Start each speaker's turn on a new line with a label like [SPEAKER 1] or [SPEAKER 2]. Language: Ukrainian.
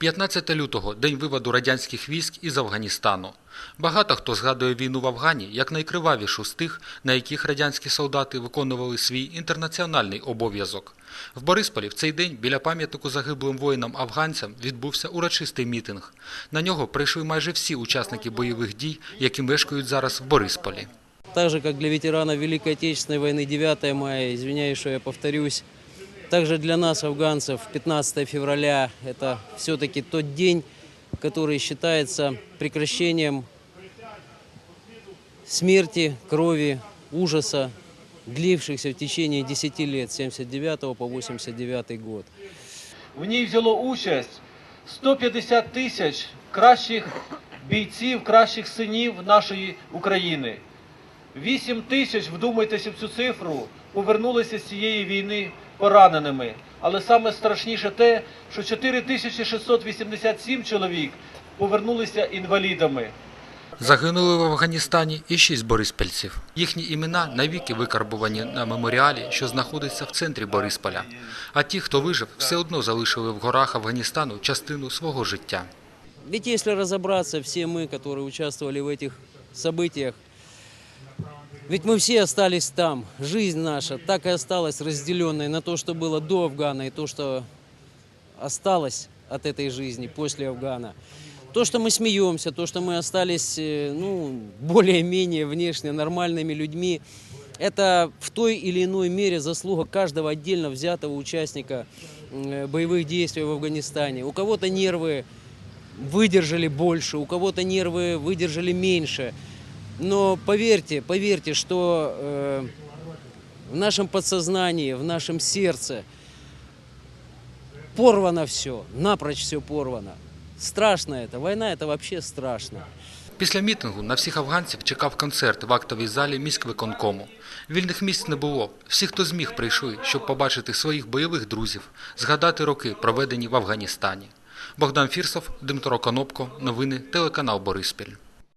[SPEAKER 1] 15 лютого день виводу радянських військ із Афганістану. Багато хто згадує війну в Афгані як найкривавішу з тих, на яких радянські солдати виконували свій інтернаціональний обов'язок. В Борисполі в цей день біля пам'ятнику загиблим воїнам-афганцям відбувся урочистий мітинг. На нього прийшли майже всі учасники бойових дій, які мешкають зараз в Борисполі.
[SPEAKER 2] Так же, как для ветеранов Великой Отечественной войны 9 мая, извиняюсь, что я повторюсь, также для нас, афганцев, 15 февраля – это все-таки тот день, который считается прекращением смерти, крови, ужаса, длившихся в течение 10 лет, с 79 по 89 год.
[SPEAKER 3] В ній взяло участь 150 тисяч кращих бійців, кращих синів нашої України. 8 тисяч, вдумайтеся в цю цифру, повернулися з цієї війни пораненими. Але саме страшніше те, що 4687 чоловік повернулися інвалідами.
[SPEAKER 1] Загинули в Афганістані і шість бориспільців. Їхні імена навіки викарбувані на меморіалі, що знаходиться в центрі Борисполя. А ті, хто вижив, все одно залишили в горах Афганістану частину свого життя.
[SPEAKER 2] Ведь если разобраться, все мы, которые участвовали в этих событиях, ведь мы все остались там. Жизнь наша так и осталась разделенной на то, что было до Афгана, и то, что осталось от этой жизни после Афгана. То, что мы смеемся, то, что мы остались э, ну, более-менее внешне нормальными людьми, это в той или иной мере заслуга каждого отдельно взятого участника э, боевых действий в Афганистане. У кого-то нервы выдержали больше, у кого-то нервы выдержали меньше. Но поверьте, поверьте, что э, в нашем подсознании, в нашем сердце порвано все, напрочь все порвано. Страшно это, война это вообще страшно.
[SPEAKER 1] Після мітингу на всіх афганців чекав концерт в актовій залі міськвиконкому. Вільних місць не було. Всі, хто зміг, прийшли, щоб побачити своїх бойових друзів, згадати роки, проведені в Афганістані. Богдан Фірсов, Дмитро Конопко. Новини телеканал Бориспіль.